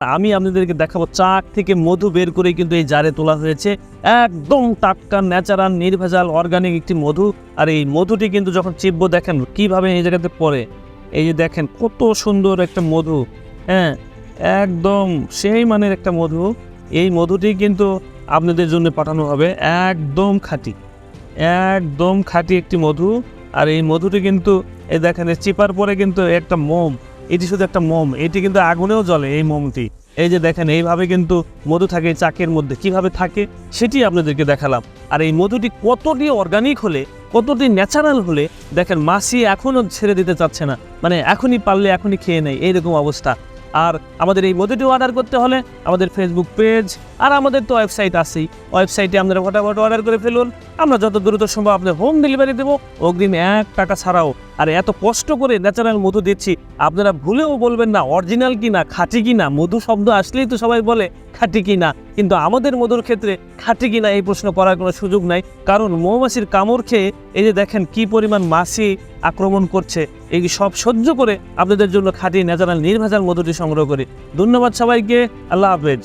আমি আপনাদেরকে দেখাবো, চাক থেকে মধু বের করে কিন্তু এই জারে তোলা হয়েছে। একদম টাটকা, ন্যাচারাল, নির্ভেজাল অর্গানিক একটি মধু। আর এই মধুটি কিন্তু যখন চিপবো, দেখেন কীভাবে এই জায়গাতে পড়ে। এই যে দেখেন কত সুন্দর একটা মধু। হ্যাঁ একদম সেই মানের একটা মধু। এই মধুটি কিন্তু আপনাদের জন্য পাঠানো হবে একদম খাঁটি। একদম খাঁটি একটি মধু। আর এই মধুটি কিন্তু, এই দেখেন চিপার পরে কিন্তু একটা মোম। এটি শুধু একটা মোম, এটি কিন্তু আগুনেও জ্বলে এই মোমটি। এই যে দেখেন, এইভাবে কিন্তু মধু থাকে চাকের মধ্যে। কীভাবে থাকে সেটি আপনাদেরকে দেখালাম। আর এই মধুটি কতটি অর্গানিক হলে, কতটি ন্যাচারাল হলে, দেখেন মাসি এখনও ছেড়ে দিতে চাচ্ছে না। মানে এখনই পারলে, এখনই খেয়ে নেয়, এইরকম অবস্থা। আর আমাদের এই মধুটি অর্ডার করতে হলে আমাদের ফেসবুক পেজ আর আমাদের তো ওয়েবসাইট আছেই। ওয়েবসাইটে আপনারা ফটাফট অর্ডার করে ফেলুন। আমরা যত দ্রুত সম্ভব আপনাদের হোম ডেলিভারি দেবো। অগ্রিম এক টাকা ছাড়াও আর এত কষ্ট করে ন্যাচারাল মধু দিচ্ছি। আপনারা ভুলেও বলবেন না অরিজিনাল কি না খাঁটি কি না মধু শব্দ আসলেই তো সবাই বলে খাঁটি কি না কিন্তু আমাদের মধুর ক্ষেত্রে খাঁটি কি না এই প্রশ্ন করার কোনো সুযোগ নাই। কারণ মৌমাছির কামড় খেয়ে এই যে দেখেন কি পরিমাণ মাছি আক্রমণ করছে, এই সব সহ্য করে আপনাদের জন্য খাঁটি ন্যাচারাল নির্ভেজাল মধুটি সংগ্রহ করি। ধন্যবাদ সবাইকে, আল্লাহ হাফেজ।